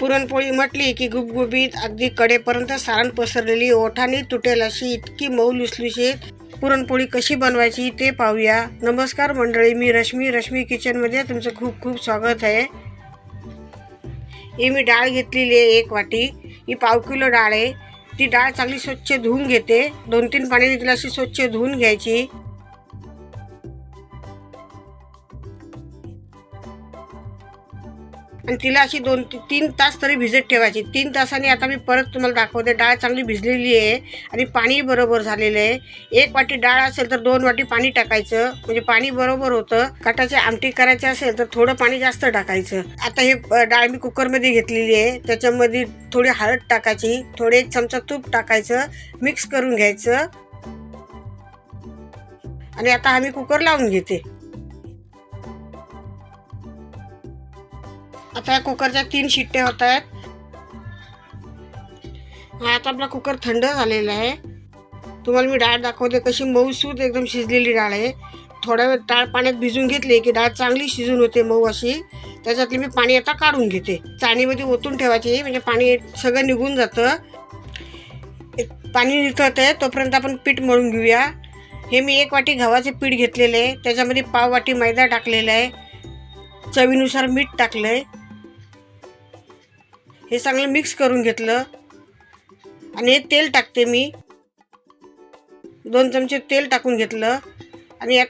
पुरणपोळी म्हटली की गुबगुबीत अगदी कडेपर्यंत सारण पसरलेली ओठाने तुटेल अशी इतकी मऊ लुसलुशीत पुरणपोळी कशी बनवायची ते पाहूया. नमस्कार मंडळी मी रश्मी रश्मी किचनमध्ये तुमचं खूप खूप स्वागत आहे. ही मी डाळ घेतलेली आहे एक वाटी. ही पाव किलो डाळ आहे. ती डाळ चांगली स्वच्छ धुवून घेते. दोन तीन पाण्याने तिला अशी स्वच्छ धुवून घ्यायची. आणि तिला अशी दोन तीन तास तरी भिजत ठेवायची. तीन तासाने आता मी परत तुम्हाला दाखवते. डाळ चांगली भिजलेली आहे आणि पाणी बरोबर झालेलं आहे. एक वाटी डाळ असेल तर दोन वाटी पाणी टाकायचं. म्हणजे पाणी बरोबर होतं. काटाची आमटी करायची असेल तर थोडं पाणी जास्त टाकायचं. आता हे डाळ मी कुकरमध्ये घेतलेली आहे. त्याच्यामध्ये थोडी हळद टाकायची. थोडे एक चमचा तूप टाकायचं. मिक्स करून घ्यायचं. आणि आता आम्ही कुकर लावून घेते. आता या कुकरच्या तीन शिट्ट्या होत आहेत. हा आता आपला कुकर थंड झालेला आहे. तुम्हाला मी डाळ दाखवते कशी मऊसूद एकदम शिजलेली डाळ आहे. थोड्या वेळ डाळ पाण्यात भिजून घेतली की डाळ चांगली शिजून होते मऊ अशी. त्याच्यातली मी पाणी आता काढून घेते. चाणीमध्ये ओतून ठेवायची म्हणजे पाणी सगळं निघून जातं. एक पाणी निथळत आहे तोपर्यंत आपण पीठ मळून घेऊया. हे मी एक वाटी गव्हाचे पीठ घेतलेले आहे. त्याच्यामध्ये पाव वाटी मैदा टाकलेला आहे. चवीनुसार मीठ टाकलं आहे हे चांगलं मिक्स करून घेतलं. आणि हे तेल टाकते मी. दोन चमचे तेल टाकून घेतलं. आणि यात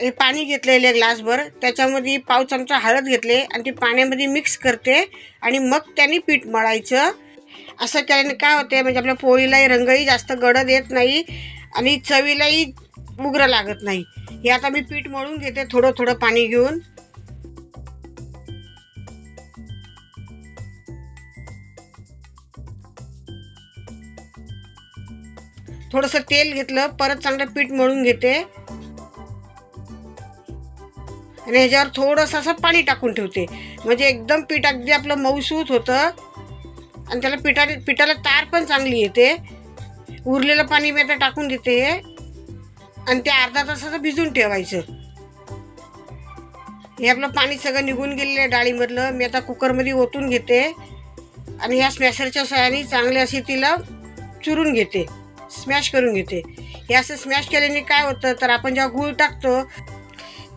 हे पाणी घेतलेलं आहे ग्लासभर. त्याच्यामध्ये पाव चमचा हळद घेतले आणि ती पाण्यामध्ये मिक्स करते. आणि मग त्याने पीठ मळायचं. असं केल्याने काय होते म्हणजे आपल्या पोळीलाही रंगही जास्त गडद येत नाही आणि चवीलाही उग्र लागत नाही. हे आता मी पीठ मळून घेते थोडं थोडं पाणी घेऊन. थोडंसं तेल घेतलं परत चांगलं पीठ मळून घेते. आणि ह्याच्यावर थोडंसं असं पाणी टाकून ठेवते. म्हणजे एकदम पीठ अगदी आपलं मऊसूत होतं. आणि त्याला पिठाला पिठाला तार पण चांगली येते. उरलेलं पाणी मी आता टाकून देते आणि ते अर्धा तासाचं भिजून ठेवायचं. हे आपलं पाणी सगळं निघून गेलेलं आहे डाळीमधलं. मी आता कुकरमध्ये ओतून घेते. आणि ह्या स्मॅशरच्या सहाय्याने चांगली अशी तिला चुरून घेते. स्मॅश करून घेते. हे असं स्मॅश केल्याने काय होतं तर आपण जेव्हा गूळ टाकतो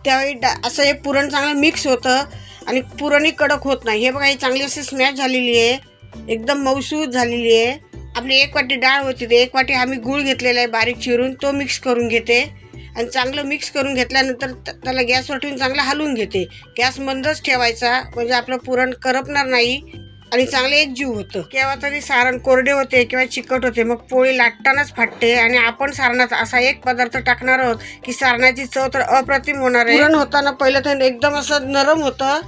त्यावेळी डा असं हे पुरण चांगलं मिक्स होतं आणि पुरणही कडक होत नाही. हे बघा ही चांगली अशी स्मॅश झालेली आहे. एकदम मऊसूत झालेली आहे. आपली एक वाटी डाळ होती ते एक वाटी आम्ही गूळ घेतलेला आहे बारीक चिरून तो मिक्स करून घेते. आणि चांगलं मिक्स करून घेतल्यानंतर त्याला गॅसवर ठेवून चांगलं हलवून घेते. गॅस मंदच ठेवायचा म्हणजे आपलं पुरण करपणार नाही. आणि चांगले एक जीव होतं. केव्हा तरी सारण कोरडे होते किंवा चिकट होते मग पोळी लाटतानाच फाटते आणि आपण सारणात असा एक पदार्थ टाकणार आहोत की सारणाची चव तर अप्रतिम होणार आहे. पुरण होताना पहिलं तर एकदम असं नरम होतं.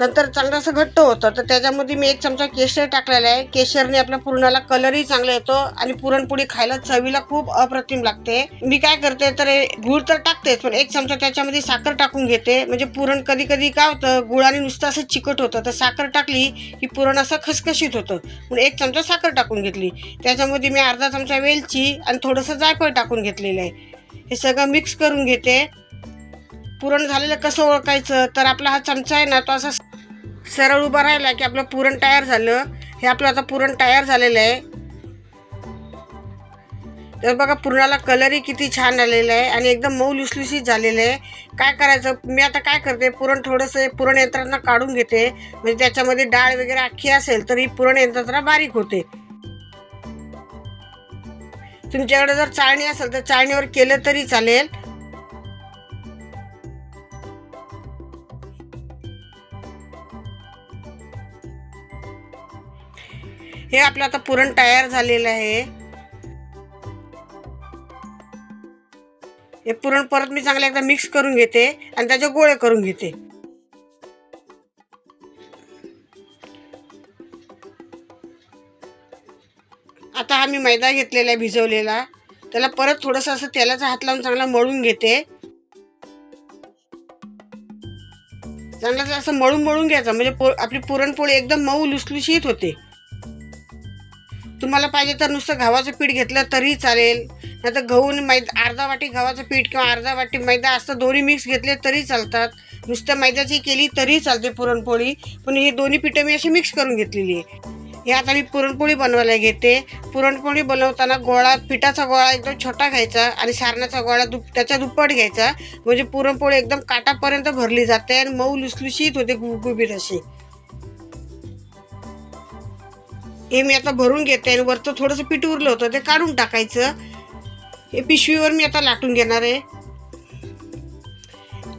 नंतर चांगलं असं घट्ट होतं. तर त्याच्यामध्ये मी एक चमचा केशर टाकलेला आहे. केशरने आपल्या पुरणाला कलरही चांगला येतो आणि पुरणपोळी खायला चवीला खूप अप्रतिम लागते. मी काय करते तर हे तर टाकतेच पण एक चमचा त्याच्यामध्ये साखर टाकून घेते. म्हणजे पुरण कधी कधी काय होतं गुळाने नुसतं असं चिकट होतं. तर साखर टाकली की पुरण असं खसखशीत होतं. म्हणून एक चमचा साखर टाकून घेतली. त्याच्यामध्ये मी अर्धा चमचा वेलची आणि थोडंसं जायफळ टाकून घेतलेलं आहे. हे सगळं मिक्स करून घेते. पुरण झालेलं कसं ओळखायचं? तर आपला हा चमचा आहे ना तो असा सरळ उभा राहिला की आपलं पुरण तयार झालं. हे आपलं आता पुरण तयार झालेलं आहे. तर बघा पुरणाला कलरही किती छान आलेला आहे आणि एकदम मऊ लुसलुसीत झालेलं आहे. काय करायचं? मी आता काय करते? पुरण थोडंसं पुरण यंत्रांना काढून घेते. म्हणजे त्याच्यामध्ये डाळ वगैरे अख्खी असेल तर ही पुरण यंत्रणा बारीक होते. तुमच्याकडे जर चाळणी असेल तर चाळणीवर केलं तरी चालेल. हे आपलं आता पुरण तयार झालेलं आहे. हे पुरण परत मी चांगलं एकदा मिक्स करून घेते आणि त्याचे गोळे करून घेते. आता हा मी मैदा घेतलेला आहे भिजवलेला. त्याला परत थोडंसं असं तेलाचा हात लावून चांगला मळून घेते. चांगलं असं मळून मळून घ्यायचं. म्हणजे पो आपली पुरणपोळी एकदम मऊ लुसलुशीत होते. तुम्हाला पाहिजे तर नुसतं गव्हाचं पीठ घेतलं तरी चालेल. नाही तर गहू मैदा अर्धा वाटी गव्हाचं पीठ किंवा अर्धा वाटी मैदा असं दोन्ही मिक्स घेतले तरी चालतात. नुसतं मैद्याची केली तरी चालते पुरणपोळी. पण हे दोन्ही पिठं मी अशी मिक्स करून घेतलेली आहे. हे आता मी पुरणपोळी बनवायला घेते. पुरणपोळी बनवताना गोळा पिठाचा गोळा एकदम छोटा घ्यायचा आणि सारणाचा गोळा दुप त्याच्या दुप्पट घ्यायचा. म्हणजे पुरणपोळी एकदम काटापर्यंत भरली जाते आणि मऊ लुसलुशीत होते गुबगुबीत अशी. हे मी आता भरून घेते आणि वरचं थोडंसं पीठ उरलं होतं ते काढून टाकायचं. हे पिशवीवर मी आता लाटून घेणार आहे.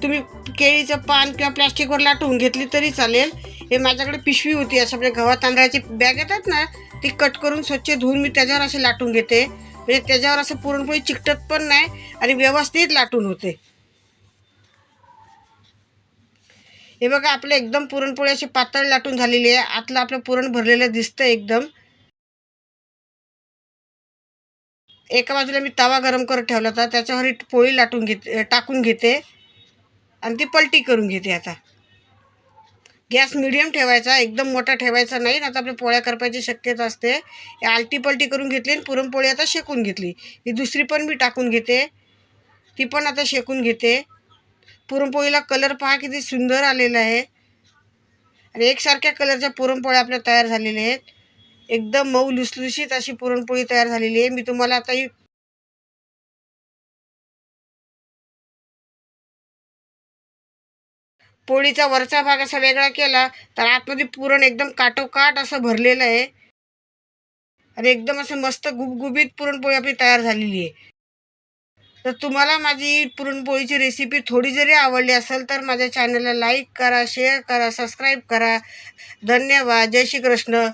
तुम्ही केळीचं पान किंवा प्लॅस्टिकवर लाटून घेतली तरी चालेल. हे माझ्याकडे पिशवी होती असं म्हणजे गव्हा तांदळाची बॅग येतात ना ती कट करून स्वच्छ धुवून मी त्याच्यावर असे लाटून घेते. म्हणजे त्याच्यावर असं पुरणपोळी चिकटत पण नाही आणि व्यवस्थित लाटून होते. हे बघा आपलं एकदम पुरणपोळी अशी पातळ लाटून झालेली आहे. आतलं आपलं पुरण भरलेलं दिसतं एकदम. एका बाजूला मी तवा गरम करत ठेवला होता. त्याच्यावर ही पोळी लाटून घेते टाकून घेते. आणि ती पलटी करून घेते आता. गॅस मिडियम ठेवायचा एकदम मोठा ठेवायचा नाही. आता आपल्या पोळ्या करपायची शक्यता असते. आलटी पलटी करून घेतली आणि पुरणपोळी आता शेकून घेतली. ही दुसरी पण मी टाकून घेते. ती पण आता शेकून घेते. पुरणपोळीला कलर पहा किती सुंदर आलेला आहे. आणि एकसारख्या कलरच्या पुरणपोळ्या आपल्या तयार झालेल्या आहेत. एकदम मऊ लुसलुशीत अशी पुरणपोळी तयार झालेली आहे. मी तुम्हाला आता ही पोळीचा वरचा भाग असा वेगळा केला तर आतमध्ये पुरण एकदम काटोकाट असं भरलेलं आहे. आणि एकदम असं मस्त गुबगुबीत पुरणपोळी आपली तयार झालेली आहे. तर तुम्हाला माझी पुरणपोळीची रेसिपी थोडी जरी आवडली असेल तर माझ्या चॅनलला लाईक करा शेअर करा सबस्क्राईब करा. धन्यवाद. जय श्री कृष्ण